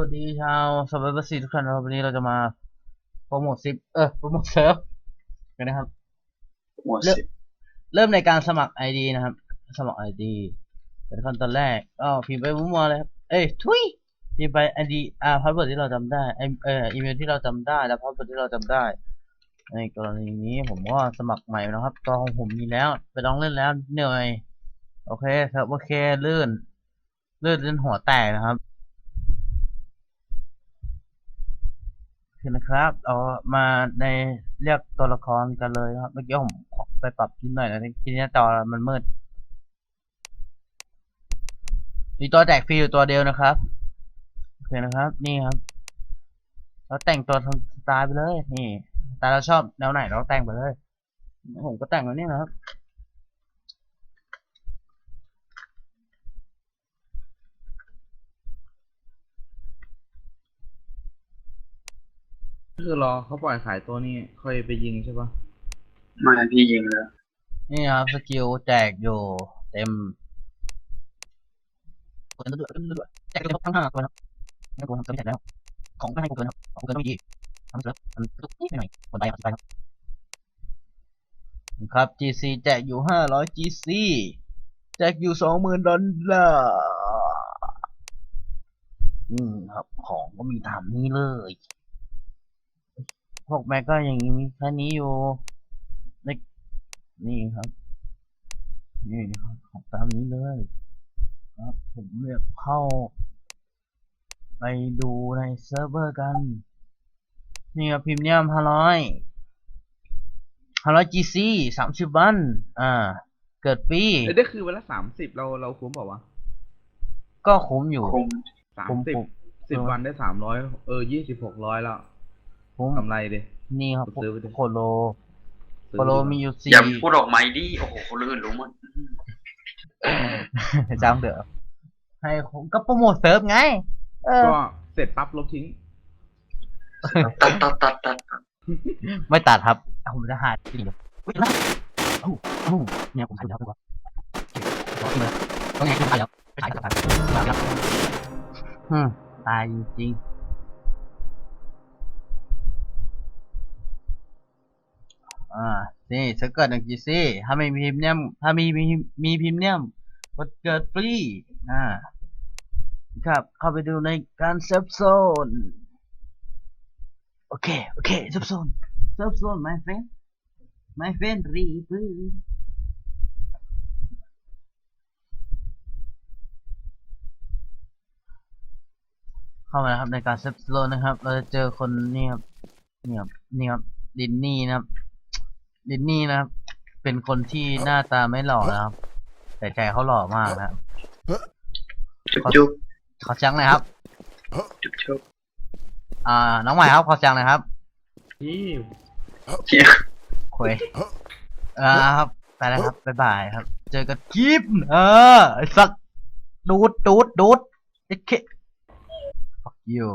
วัสดีชาวสวัสดีทุกท่านนะครับวันนี้เราจะมาโปรโมทซิปเออโปรโมทเซิร์ฟกันนะครับ หมวดเริ่มสิบเริ่มในการสมัคร ID นะครับ สมัคร ID เป็นขั้นตอนแรกก็พิมพ์ไปมั่วๆเลยครับเอ้ยทุยพิมพ์ไป ID อ่าพาสเวิร์ดที่เราจำได้ไอเอออีเมลที่เราจำได้และพาสเวิร์ดที่เราจำได้ ในกรณีนี้ผมก็สมัครใหม่นะครับตัวของผมมีแล้ว ไปลองเล่นแล้วเหนื่อย โอเคครับโอเคลื่นลื่นจนหัวแตกนะครับ โอเคนะครับเอามาในเรียกตัวละครกันเลยครับ เมื่อกี้ผมขอไปปรับนิดหน่อยนะทีนี้จอมันมืด มีตัวแจกฟรีอยู่ตัวเดียวนะครับ โอเคนะครับ นี่ครับ เราแต่งตัวทำสไตล์ไปเลย นี่ แต่เราชอบแนวไหนเราแต่งไปเลย ผมก็แต่งแบบนี้นะครับ คือรอเขาปล่อยขายตัวนี้ค่อยไปยิงใช่ปะไมาพี่ยิงเลยนี่ครับสกิลแจกอยู่เต็มเปิดด้วยด้วยแจกทั้งห้าตัวนะครับไม่กลัวทำเสร็จแล้ว ของก็ให้กูเกินครับของกูเกินต้องมีอีกทำเสร็จมันตุ๊กนิดหน่อยคนไปครับไปครับครับ GC แจกอยู่ห้าร้อย GC แจกอยู่สองหมื่นดอลลาร์อืมครับ ของก็มีตามนี้เลย พวกแม็กก็อย่างนี้มีแค่นี้อยู่ในนี่ครับ นี่นะครับของตามนี้เลยครับผมเรียกเข้า ไปดูในเซิร์ฟเวอร์กัน นี่ครับพิมพ์เนียมห้าร้อยห้าร้อย GC สามสิบวัน อ่า เกิดปีเอ้ยได้คือวันละสามสิบเราเราคุ้มเปล่าวะ ก็คุ้มอยู่คุมสามคุ้มสิบคุ้มสิบวันได้สามร้อยเออยี่สิบหกร้อยแล้ว คุ้มกำไรดิ นี่ครับซื้อไปดิ โคโลซื้อโคโลดีกว่ามีอยู่สี่อย่าพูดออกไม้ดิ โอ้โหคนอื่นรู้หมดจำเถอะให้ผมก็โปรโมทเซิร์ฟไง เออ ก็เสร็จปั๊บลบทิ้ง ตัดตัดตัดตัดไม่ตัดครับเอาผมจะหาดีเลยอุ้ยนะโอ้โหเนี่ยผมทำแล้วดีกว่าโอเคเลยต้องไงคุณตายแล้วไปถ่ายกับตายตายแล้วอืมตายจริงๆ อ่านี่ถ้าเกิดหนึ่งจีซี่ถ้าไม่มีพิมพ์เนียมถ้ามีมีมีพิมพ์เนียมกดเกิดฟรีอ่าครับ เข้าไปดูในการเซฟโซนโอเค โอเคเซฟโซนเซฟโซน my friend my friend รีบเข้ามาครับในการเซฟโซนนะครับ เราจะเจอคนนี่ครับนี่ครับนี่ครับดินนี่นะครับ ดินนี่นะครับ เป็นคนที่หน้าตาไม่หล่อนะครับ แต่ใจเขาหล่อมากนะครับจุ๊บจุ๊บขอจังหน่อยครับ จุ๊บจุ๊บอ่า น้องใหม่ครับขอจังหน่อยครับที่เชี่ยคุยอ่าครับไปแล้วครับบ๊ายบายครับ เจอกันคลิปเออไอ้สักดูดดูดดูดไอ้เค fuck you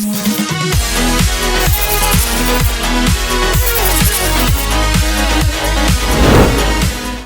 Podcast.